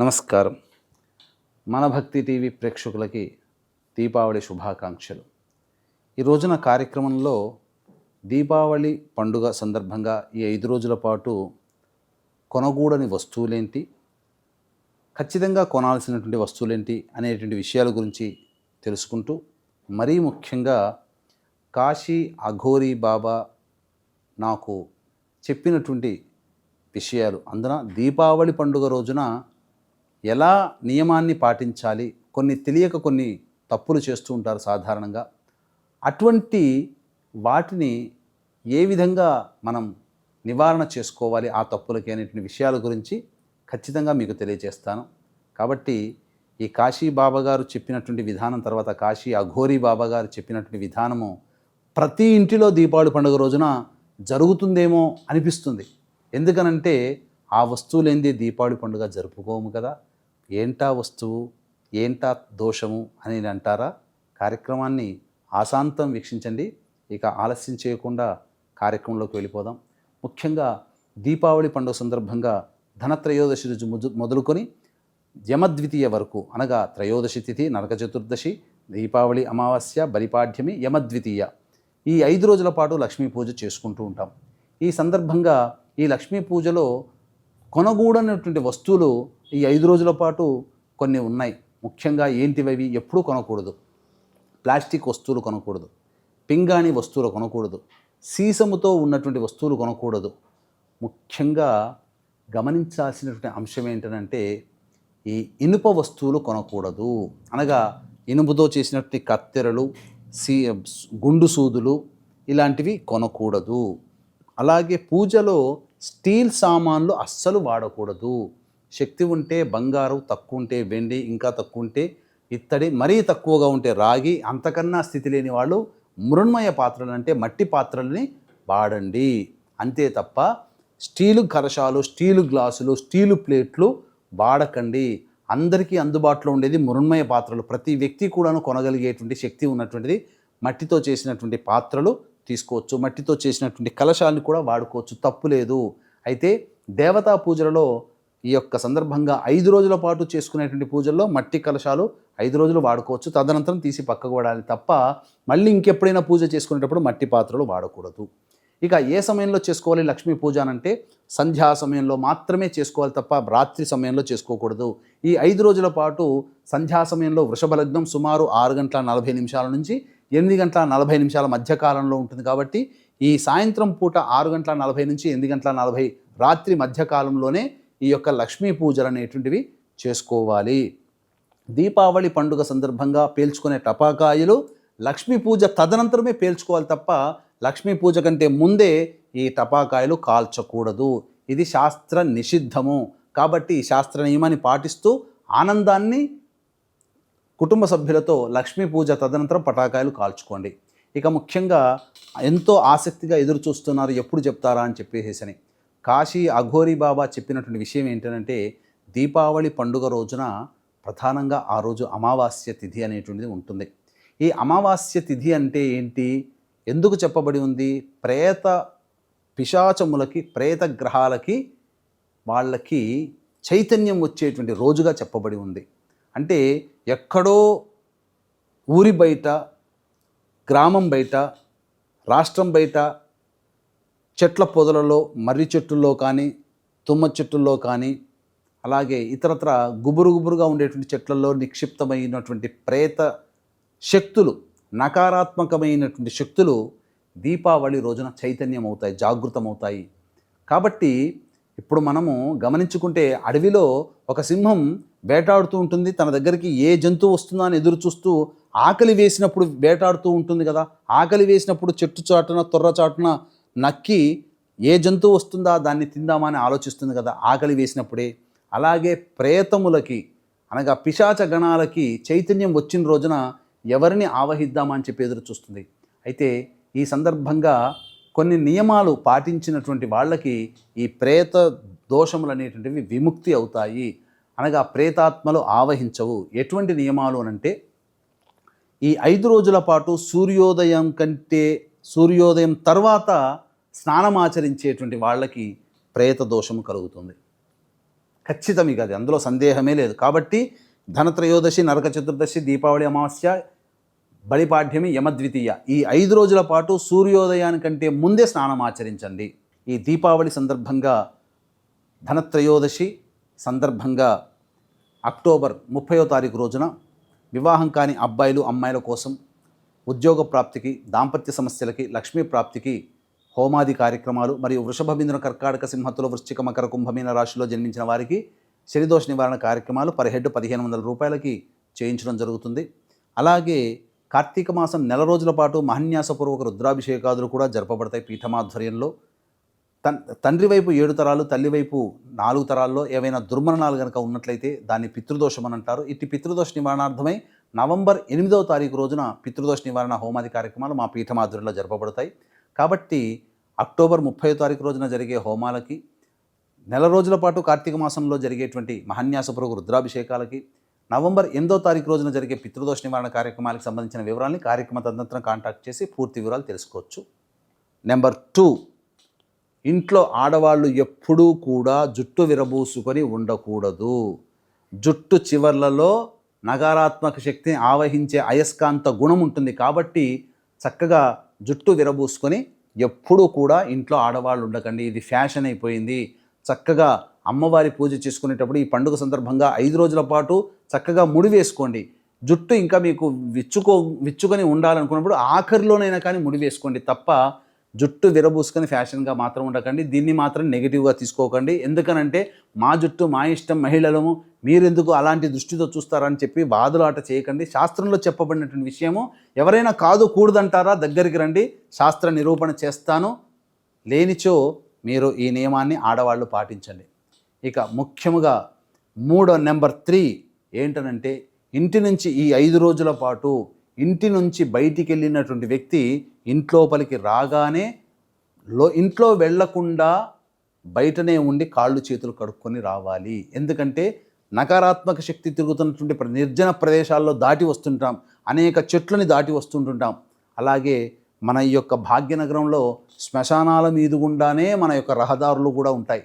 నమస్కారం. మన భక్తి టీవీ ప్రేక్షకులకి దీపావళి శుభాకాంక్షలు. ఈ రోజున కార్యక్రమంలో దీపావళి పండుగ సందర్భంగా ఈ ఐదు రోజుల పాటు కొనగూడని వస్తువులేంటి? ఖచ్చితంగా కొనాల్సినటువంటి వస్తువులేంటి? అనేటువంటి విషయాల గురించి తెలుసుకుంటూ మరీ ముఖ్యంగా కాశీ అఘోరీ బాబా నాకు చెప్పినటువంటి విషయాలు. అందున దీపావళి పండుగ రోజున ఎలా నియమాన్ని పాటించాలి? కొన్ని తెలియక కొన్ని తప్పులు చేస్తూ ఉంటారు సాధారణంగా. అటువంటి వాటిని ఏ విధంగా మనం నివారణ చేసుకోవాలి? ఆ తప్పులకి అనేటువంటి విషయాల గురించి ఖచ్చితంగా మీకు తెలియజేస్తాను. కాబట్టి ఈ కాశీ బాబా గారు చెప్పినటువంటి విధానం తర్వాత కాశీ అఘోరీ బాబా గారు చెప్పినటువంటి విధానము ప్రతి ఇంటిలో దీపావళి పండుగ రోజున జరుగుతుందేమో అనిపిస్తుంది. ఎందుకనంటే ఆ వస్తువులేంది దీపావళి పండుగ జరుపుకోము కదా. ఏంటా వస్తువు ఏంటా దోషము అని అంటారా? కార్యక్రమాన్ని ఆశాంతం వీక్షించండి. ఇక ఆలస్యం చేయకుండా కార్యక్రమంలోకి వెళ్ళిపోదాం. ముఖ్యంగా దీపావళి పండుగ సందర్భంగా ధనత్రయోదశి రోజు మొదలుకొని యమద్వితీయ వరకు అనగా త్రయోదశి తిథి నరక చతుర్దశి దీపావళి అమావాస్య బలిపాడ్యమి యమద్వితీయ ఈ ఐదు రోజుల పాటు లక్ష్మీ పూజ చేసుకుంటూ ఉంటాం. ఈ సందర్భంగా ఈ లక్ష్మీ పూజలో కొనగూడనటువంటి వస్తువులు ఈ ఐదు రోజుల పాటు కొన్ని ఉన్నాయి. ముఖ్యంగా ఏంటివి ఎప్పుడూ కొనకూడదు. ప్లాస్టిక్ వస్తువులు కొనకూడదు. పింగాణి వస్తువులు కొనకూడదు. సీసముతో ఉన్నటువంటి వస్తువులు కొనకూడదు. ముఖ్యంగా గమనించాల్సినటువంటి అంశం ఏంటంటే ఈ ఇనుప వస్తువులు కొనకూడదు. అనగా ఇనుముతో చేసినటువంటి కత్తెరలు సీ గుండు సూదులు ఇలాంటివి కొనకూడదు. అలాగే పూజలో స్టీల్ సామాన్లు అస్సలు వాడకూడదు. శక్తి ఉంటే బంగారం తక్కువ ఉంటే వెండి ఇంకా తక్కువ ఉంటే ఇత్తడి మరీ తక్కువగా ఉంటే రాగి అంతకన్నా స్థితి లేని వాళ్ళు మృణ్మయ పాత్రలు అంటే మట్టి పాత్రల్ని వాడండి. అంతే తప్ప స్టీలు కలశాలు స్టీలు గ్లాసులు స్టీలు ప్లేట్లు వాడకండి. అందరికీ అందుబాటులో ఉండేది మృణ్మయ పాత్రలు. ప్రతి వ్యక్తి కూడాను కొనగలిగేటువంటి శక్తి ఉన్నటువంటిది మట్టితో చేసినటువంటి పాత్రలు తీసుకోవచ్చు. మట్టితో చేసినటువంటి కలశాలను కూడా వాడుకోవచ్చు. తప్పు లేదు. అయితే దేవతా పూజలలో ఈ యొక్క సందర్భంగా ఐదు రోజుల పాటు చేసుకునేటువంటి పూజల్లో మట్టి కలశాలు ఐదు రోజులు వాడుకోవచ్చు. తదనంతరం తీసి పక్కకు వాడాలి తప్ప మళ్ళీ ఇంకెప్పుడైనా పూజ చేసుకునేటప్పుడు మట్టి పాత్రలు వాడకూడదు. ఇక ఏ సమయంలో చేసుకోవాలి లక్ష్మీ పూజ అంటే సంధ్యా సమయంలో మాత్రమే చేసుకోవాలి తప్ప రాత్రి సమయంలో చేసుకోకూడదు. ఈ ఐదు రోజుల పాటు సంధ్యా సమయంలో వృషభ లగ్నం సుమారు ఆరు గంటల నలభై నిమిషాల నుంచి ఎనిమిది గంటల నలభై నిమిషాల మధ్య కాలంలో ఉంటుంది కాబట్టి ఈ సాయంత్రం పూట ఆరు గంటల నలభై నుంచి ఎనిమిది గంటల నలభై రాత్రి మధ్యకాలంలోనే ఈ యొక్క లక్ష్మీ పూజలు అనేటువంటివి చేసుకోవాలి. దీపావళి పండుగ సందర్భంగా పేల్చుకునే టపాకాయలు లక్ష్మీ పూజ తదనంతరమే పేల్చుకోవాలి తప్ప లక్ష్మీ పూజ కంటే ముందే ఈ టపాకాయలు కాల్చకూడదు. ఇది శాస్త్ర నిషిద్ధము. కాబట్టి శాస్త్ర నియమాన్ని పాటిస్తూ ఆనందాన్ని కుటుంబ సభ్యులతో లక్ష్మీ పూజ తదనంతరం పటాకాయలు కాల్చుకోండి. ఇక ముఖ్యంగా ఎంతో ఆసక్తిగా ఎదురు చూస్తున్నారు ఎప్పుడు చెప్తారా అని చెప్పేసేసని. కాశీ అఘోరీ బాబా చెప్పినటువంటి విషయం ఏంటంటే దీపావళి పండుగ రోజున ప్రధానంగా ఆ రోజు అమావాస్య తిథి అనేటువంటిది ఉంటుంది. ఈ అమావాస్య తిథి అంటే ఏంటి? ఎందుకు చెప్పబడి ఉంది? ప్రేత పిశాచములకి ప్రేత గ్రహాలకి వాళ్ళకి చైతన్యం వచ్చేటువంటి రోజుగా చెప్పబడి ఉంది. అంటే ఎక్కడో ఊరి బయట గ్రామం బయట రాష్ట్రం బయట చెట్ల పొదలలో మర్రి చెట్టుల్లో కానీ తుమ్మ చెట్టుల్లో కానీ అలాగే ఇతరత్ర గుబురు గుబురుగా ఉండేటువంటి చెట్లలో నిక్షిప్తమైనటువంటి ప్రేత శక్తులు నకారాత్మకమైనటువంటి శక్తులు దీపావళి రోజున చైతన్యం అవుతాయి జాగృతమవుతాయి. కాబట్టి ఇప్పుడు మనము గమనించుకుంటే అడవిలో ఒక సింహం వేటాడుతూ ఉంటుంది. తన దగ్గరికి ఏ జంతువు వస్తుందా అని ఎదురు చూస్తూ ఆకలి వేసినప్పుడు వేటాడుతూ ఉంటుంది కదా. ఆకలి వేసినప్పుడు చెట్టు చాటున తొర్ర చాటున నక్కి ఏ జంతువు వస్తుందా దాన్ని తిందామని ఆలోచిస్తుంది కదా ఆకలి వేసినప్పుడే. అలాగే ప్రేతములకి అనగా పిశాచ గణాలకి చైతన్యం వచ్చిన రోజున ఎవరిని ఆవహిద్దామని చెప్పి ఎదురు చూస్తుంది. అయితే ఈ సందర్భంగా కొన్ని నియమాలు పాటించినటువంటి వాళ్ళకి ఈ ప్రేత దోషములు అనేటువంటివి విముక్తి అవుతాయి. అనగా ప్రేతాత్మలు ఆవహించవు. ఎటువంటి నియమాలు అనంటే ఈ ఐదు రోజుల పాటు సూర్యోదయం కంటే సూర్యోదయం తర్వాత స్నానం ఆచరించేటువంటి వాళ్ళకి ప్రేత దోషము కలుగుతుంది. ఖచ్చితం ఇక అది అందులో సందేహమే లేదు. కాబట్టి ధనత్రయోదశి నరక చతుర్దశి దీపావళి అమావాస్య బలిపాఠ్యమి యమద్వితీయ ఈ ఐదు రోజుల పాటు సూర్యోదయానికంటే ముందే స్నానం ఆచరించండి. ఈ దీపావళి సందర్భంగా ధనత్రయోదశి సందర్భంగా అక్టోబర్ ముప్పయో తారీఖు రోజున వివాహం కాని అబ్బాయిలు అమ్మాయిల కోసం ఉద్యోగ ప్రాప్తికి దాంపత్య సమస్యలకి లక్ష్మీ ప్రాప్తికి హోమాది కార్యక్రమాలు మరియు వృషభ బిందున కర్కాటక సింహతుల వృశ్చిక మకర కుంభమీన రాశిలో జన్మించిన వారికి శనిదోష నివారణ కార్యక్రమాలు పర్ హెడ్ పదిహేను వందల రూపాయలకి చేయించడం జరుగుతుంది. అలాగే కార్తీక మాసం నెల రోజుల పాటు మహన్యాసపూర్వక రుద్రాభిషేకాదులు కూడా జరపబడతాయి పీఠమాధ్వర్యంలో. తన్ తండ్రి వైపు ఏడు తరాలు తల్లి వైపు నాలుగు తరాల్లో ఏవైనా దుర్మరణాలు కనుక ఉన్నట్లయితే దాన్ని పితృదోషం అని అంటారు. ఇట్టి పితృదోష నివారణార్థమై నవంబర్ ఎనిమిదవ తారీఖు రోజున పితృదోష నివారణ హోమాది కార్యక్రమాలు మా పీఠమాధ్వర్యంలో జరపబడతాయి. కాబట్టి అక్టోబర్ ముప్పై తారీఖు రోజున జరిగే హోమాలకి నెల రోజుల పాటు కార్తీక మాసంలో జరిగేటువంటి మహన్యాసపురుగు రుద్రాభిషేకాలకి నవంబర్ ఎనిమిదో తారీఖు రోజున జరిగే పితృదోష నివారణ కార్యక్రమాలకు సంబంధించిన వివరాలని కార్యక్రమ తదనంతరం కాంటాక్ట్ చేసి పూర్తి వివరాలు తెలుసుకోవచ్చు. నెంబర్ టూ ఇంట్లో ఆడవాళ్ళు ఎప్పుడూ కూడా జుట్టు విరబూసుకొని ఉండకూడదు. జుట్టు చివర్లలో నకారాత్మక శక్తిని ఆవహించే అయస్కాంత గుణం ఉంటుంది కాబట్టి చక్కగా జుట్టు విరబూసుకొని ఎప్పుడూ కూడా ఇంట్లో ఆడవాళ్ళు ఉండకండి. ఇది ఫ్యాషన్ అయిపోయింది. చక్కగా అమ్మవారి పూజ చేసుకునేటప్పుడు ఈ పండుగ సందర్భంగా ఐదు రోజుల పాటు చక్కగా ముడి వేసుకోండి. జుట్టు ఇంకా మీకు విచ్చుకో విచ్చుకొని ఉండాలనుకున్నప్పుడు ఆఖరిలోనైనా కానీ ముడి వేసుకోండి తప్ప జుట్టు విరబూసుకొని ఫ్యాషన్గా మాత్రం ఉండకండి. దీన్ని మాత్రం నెగిటివ్గా తీసుకోకండి. ఎందుకనంటే మా జుట్టు మా ఇష్టం మహిళలము మీరెందుకు అలాంటి దృష్టితో చూస్తారని చెప్పి బాధలాట చేయకండి. శాస్త్రంలో చెప్పబడినటువంటి విషయము ఎవరైనా కాదు కూడదంటారా దగ్గరికి రండి శాస్త్ర నిరూపణ చేస్తాను. లేనిచో మీరు ఈ నియమాన్ని ఆడవాళ్ళు పాటించండి. ఇక ముఖ్యముగా మూడో నెంబర్ త్రీ ఏంటనంటే ఇంటి నుంచి ఈ ఐదు రోజుల పాటు ఇంటి నుంచి బయటికి వెళ్ళినటువంటి వ్యక్తి ఇంట్లోపలికి రాగానే లో ఇంట్లో వెళ్ళకుండా బయటనే ఉండి కాళ్ళు చేతులు కడుక్కొని రావాలి. ఎందుకంటే నకారాత్మక శక్తి తిరుగుతున్నటువంటి నిర్జన ప్రదేశాల్లో దాటి వస్తుంటాం. అనేక చెట్లని దాటి వస్తుంటుంటాం. అలాగే మన ఈ యొక్క భాగ్యనగరంలో శ్మశానాల మీద గుండానే మన యొక్క రహదారులు కూడా ఉంటాయి.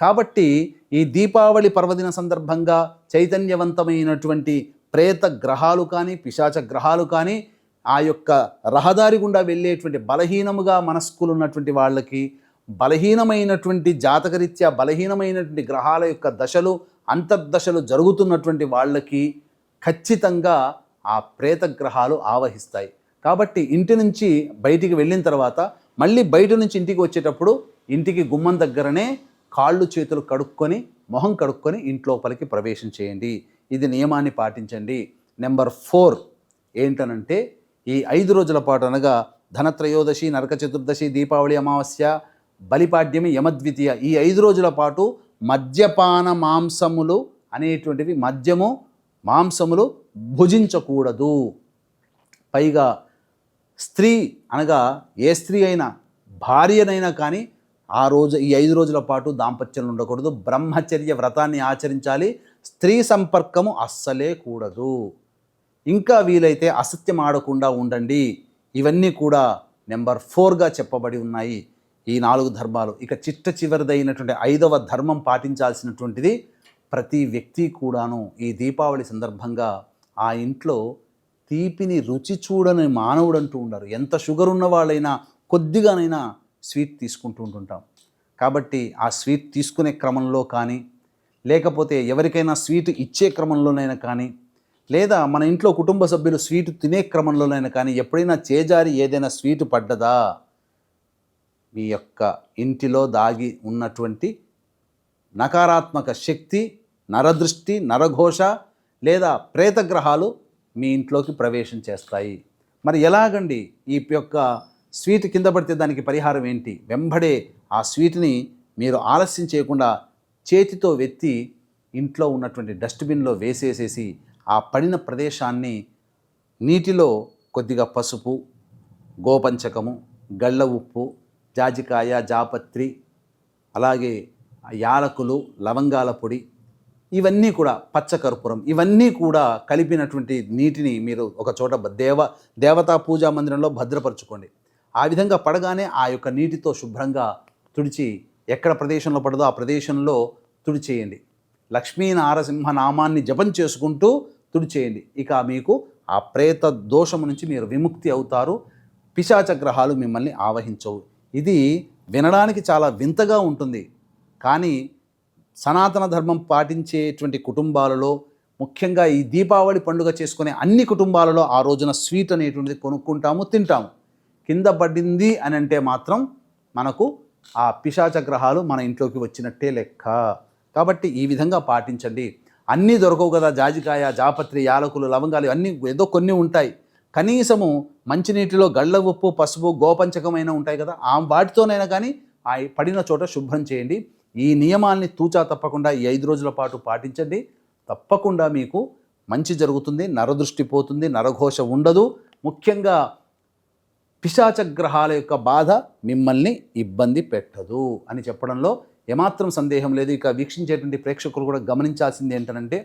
కాబట్టి ఈ దీపావళి పర్వదిన సందర్భంగా చైతన్యవంతమైనటువంటి ప్రేత గ్రహాలు కానీ పిశాచ గ్రహాలు కానీ ఆ యొక్క రహదారి గుండా వెళ్ళేటువంటి బలహీనముగా మనస్కులు ఉన్నటువంటి వాళ్ళకి బలహీనమైనటువంటి జాతకరీత్యా బలహీనమైనటువంటి గ్రహాల యొక్క దశలు అంతర్దశలు జరుగుతున్నటువంటి వాళ్ళకి ఖచ్చితంగా ఆ ప్రేత గ్రహాలు ఆవహిస్తాయి. కాబట్టి ఇంటి నుంచి బయటికి వెళ్ళిన తర్వాత మళ్ళీ బయట నుంచి ఇంటికి వచ్చేటప్పుడు ఇంటికి గుమ్మం దగ్గరనే కాళ్ళు చేతులు కడుక్కొని మొహం కడుక్కొని ఇంట్లోపలికి ప్రవేశం చేయండి. ఇది నియమాన్ని పాటించండి. నెంబర్ ఫోర్ ఏంటనంటే ఈ ఐదు రోజుల పాటు అనగా ధనత్రయోదశి నరక చతుర్దశి దీపావళి అమావాస్య బలిపాడ్యమి యమద్వితీయ ఈ ఐదు రోజుల పాటు మద్యపాన మాంసములు అనేటువంటివి మద్యము మాంసములు భుజించకూడదు. పైగా స్త్రీ అనగా ఏ స్త్రీ అయినా భార్యనైనా కానీ ఆ రోజు ఈ ఐదు రోజుల పాటు దాంపత్యంలో ఉండకూడదు. బ్రహ్మచర్య వ్రతాన్ని ఆచరించాలి. స్త్రీ సంపర్కము అస్సలే కూడదు. ఇంకా వీలైతే అసత్యం ఆడకుండా ఉండండి. ఇవన్నీ కూడా నెంబర్ ఫోర్గా చెప్పబడి ఉన్నాయి. ఈ నాలుగు ధర్మాలు. ఇక చిట్ట చివరిదైనటువంటి ఐదవ ధర్మం పాటించాల్సినటువంటిది ప్రతి వ్యక్తి కూడాను ఈ దీపావళి సందర్భంగా ఆ ఇంట్లో తీపిని రుచి చూడని మానవుడు అంటూ ఉండరు. ఎంత షుగర్ ఉన్న వాళ్ళైనా కొద్దిగానైనా స్వీట్ తీసుకుంటూ ఉంటుంటాం. కాబట్టి ఆ స్వీట్ తీసుకునే క్రమంలో కానీ లేకపోతే ఎవరికైనా స్వీట్ ఇచ్చే క్రమంలోనైనా కానీ లేదా మన ఇంట్లో కుటుంబ సభ్యులు స్వీట్ తినే క్రమంలోనైనా కానీ ఎప్పుడైనా చేజారి ఏదైనా స్వీట్ పడ్డదా? మీ యొక్క ఇంటిలో దాగి ఉన్నటువంటి నకారాత్మక శక్తి నరదృష్టి నరఘోష లేదా ప్రేతగ్రహాలు మీ ఇంట్లోకి ప్రవేశం చేస్తాయి. మరి ఎలాగండి ఈ యొక్క స్వీట్ కింద పడితే దానికి పరిహారం ఏంటి? వెంబడే ఆ స్వీట్ని మీరు ఆలస్యం చేయకుండా చేతితో వెత్తి ఇంట్లో ఉన్నటువంటి డస్ట్బిన్లో వేసేసేసి ఆ పడిన ప్రదేశాన్ని నీటిలో కొద్దిగా పసుపు గోపంచకము గళ్ళ ఉప్పు జాజికాయ జాపత్రి అలాగే యాలకులు లవంగాల పొడి ఇవన్నీ కూడా పచ్చకర్పూరం. ఇవన్నీ కూడా కలిపినటువంటి నీటిని మీరు ఒక చోట దేవ దేవతా పూజా మందిరంలో భద్రపరచుకోండి. ఆ విధంగా పడగానే ఆ యొక్క నీటితో శుభ్రంగా తుడిచి ఎక్కడ ప్రదేశంలో పడదో ఆ ప్రదేశంలో తుడిచేయండి. లక్ష్మీనారసింహ నామాన్ని జపం చేసుకుంటూ తుడిచేయండి. ఇక మీకు ఆ ప్రేత దోషము నుంచి మీరు విముక్తి అవుతారు. పిశాచ గ్రహాలు మిమ్మల్ని ఆవహించవు. ఇది వినడానికి చాలా వింతగా ఉంటుంది. కానీ సనాతన ధర్మం పాటించేటువంటి కుటుంబాలలో ముఖ్యంగా ఈ దీపావళి పండుగ చేసుకునే అన్ని కుటుంబాలలో ఆ రోజున స్వీట్ అనేటువంటిది కొనుక్కుంటాము తింటాము. కింద పడింది అని అంటే మాత్రం మనకు ఆ పిశాచ గ్రహాలు మన ఇంట్లోకి వచ్చినట్టే లెక్క. కాబట్టి ఈ విధంగా పాటించండి. అన్నీ దొరకవు కదా జాజికాయ జాపత్రి యాలకులు లవంగాలు అన్నీ ఏదో కొన్ని ఉంటాయి. కనీసము మంచినీటిలో గళ్ళ ఉప్పు పసుపు గోపంచకమైన ఉంటాయి కదా ఆ వాటితోనైనా కానీ ఆ పడిన చోట శుభ్రం చేయండి. ఈ నియమాల్ని తూచా తప్పకుండా ఈ ఐదు రోజుల పాటు పాటించండి. తప్పకుండా మీకు మంచి జరుగుతుంది నరదృష్టి పోతుంది నరఘోష ఉండదు. ముఖ్యంగా పిశాచ గ్రహాల యొక్క బాధ మిమ్మల్ని ఇబ్బంది పెట్టదు అని చెప్పడంలో ఏమాత్రం సందేహం లేదు. ఇక వీక్షించేటువంటి ప్రేక్షకులు కూడా గమనించాల్సింది ఏంటంటే